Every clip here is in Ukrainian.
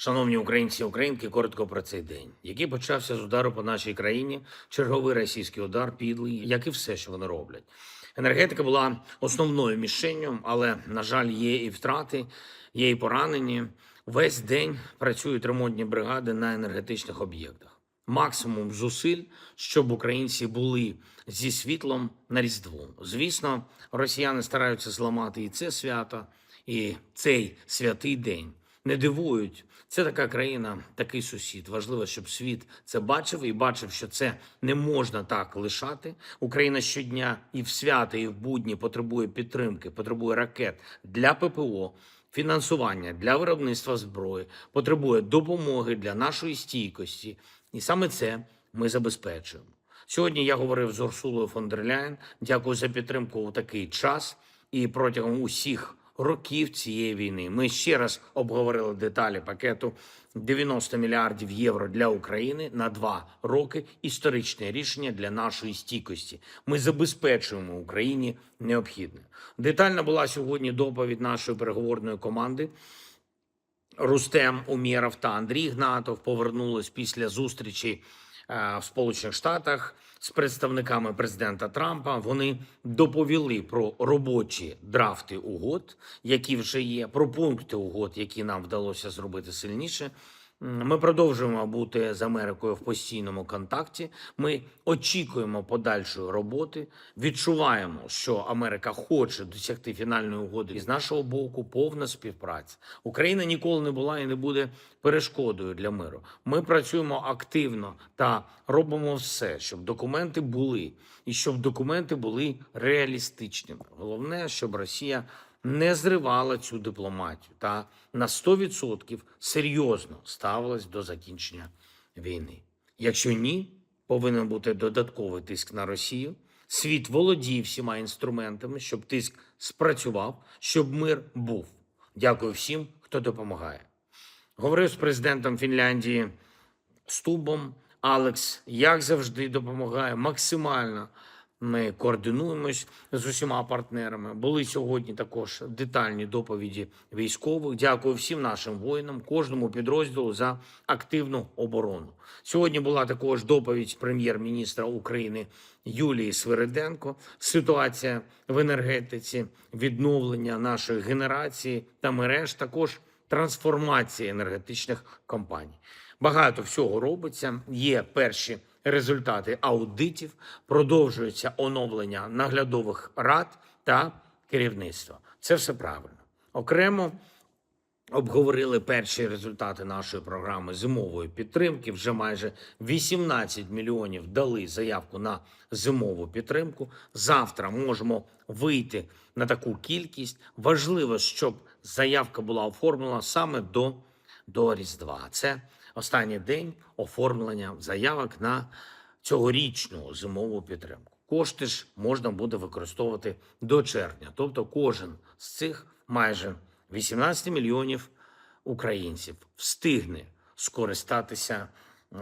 Шановні українці українки, коротко про цей день, який почався з удару по нашій країні, черговий російський удар, підлий, як і все, що вони роблять. Енергетика була основною мішенню, але на жаль, є і втрати, є і поранені. Весь день працюють ремонтні бригади на енергетичних об'єктах. Максимум зусиль, щоб українці були зі світлом на різдво. Звісно, росіяни стараються зламати і це свято, і цей святий день. Не дивують. Це така країна, такий сусід. Важливо, щоб світ це бачив і бачив, що це не можна так лишати. Україна щодня і в свята, і в будні потребує підтримки, потребує ракет для ППО, фінансування для виробництва зброї, потребує допомоги для нашої стійкості. І саме це ми забезпечуємо. Сьогодні я говорив з Урсулою фон дер Ляєн. Дякую за підтримку у такий час і протягом усіх років цієї війни. Ми ще раз обговорили деталі пакету 90 мільярдів євро для України на два роки. Історичне рішення для нашої стійкості. Ми забезпечуємо Україні необхідне. Детальна була сьогодні доповідь нашої переговорної команди. Рустем Умєров та Андрій Гнатов повернулись після зустрічі в Сполучених Штатах з представниками президента Трампа. Вони доповіли про робочі драфти угод, які вже є, про пункти угод, які нам вдалося зробити сильніше. Ми продовжуємо бути з Америкою в постійному контакті. Ми очікуємо подальшої роботи. Відчуваємо, що Америка хоче досягти фінальної угоди. І з нашого боку повна співпраця. Україна ніколи не була і не буде перешкодою для миру. Ми працюємо активно та робимо все, щоб документи були, і щоб документи були реалістичними. Головне, щоб Росія не зривала цю дипломатію та на 100% серйозно ставилась до закінчення війни. Якщо ні, повинен бути додатковий тиск на Росію. Світ володіє всіма інструментами, щоб тиск спрацював, щоб мир був. Дякую всім, хто допомагає. Говорив з президентом Фінляндії Стубом. Алекс, як завжди, допомагає максимально. Ми координуємось з усіма партнерами. Були сьогодні також детальні доповіді військових. Дякую всім нашим воїнам, кожному підрозділу за активну оборону. Сьогодні була також доповідь прем'єр-міністра України Юлії Свириденко. Ситуація в енергетиці, відновлення нашої генерації та мереж, також трансформація енергетичних компаній. Багато всього робиться. Є перші результати аудитів, продовжується оновлення наглядових рад та керівництва. Це все правильно. Окремо обговорили перші результати нашої програми зимової підтримки. Вже майже 18 мільйонів дали заявку на зимову підтримку. Завтра можемо вийти на таку кількість. Важливо, щоб заявка була оформлена саме до, до Різдва. Це останній день оформлення заявок на цьогорічну зимову підтримку. Кошти ж можна буде використовувати до червня. Тобто, кожен з цих майже 18 мільйонів українців встигне скористатися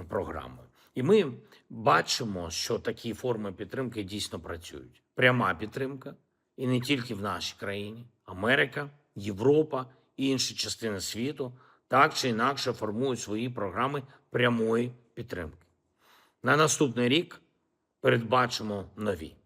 програмою. І ми бачимо, що такі форми підтримки дійсно працюють. Пряма підтримка, і не тільки в нашій країні, Америка, Європа і інші частини світу так чи інакше формують свої програми прямої підтримки. На наступний рік передбачимо нові.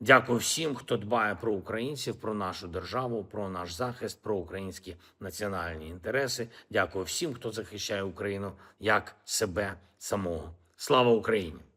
Дякую всім, хто дбає про українців, про нашу державу, про наш захист, про українські національні інтереси. Дякую всім, хто захищає Україну як себе самого. Слава Україні!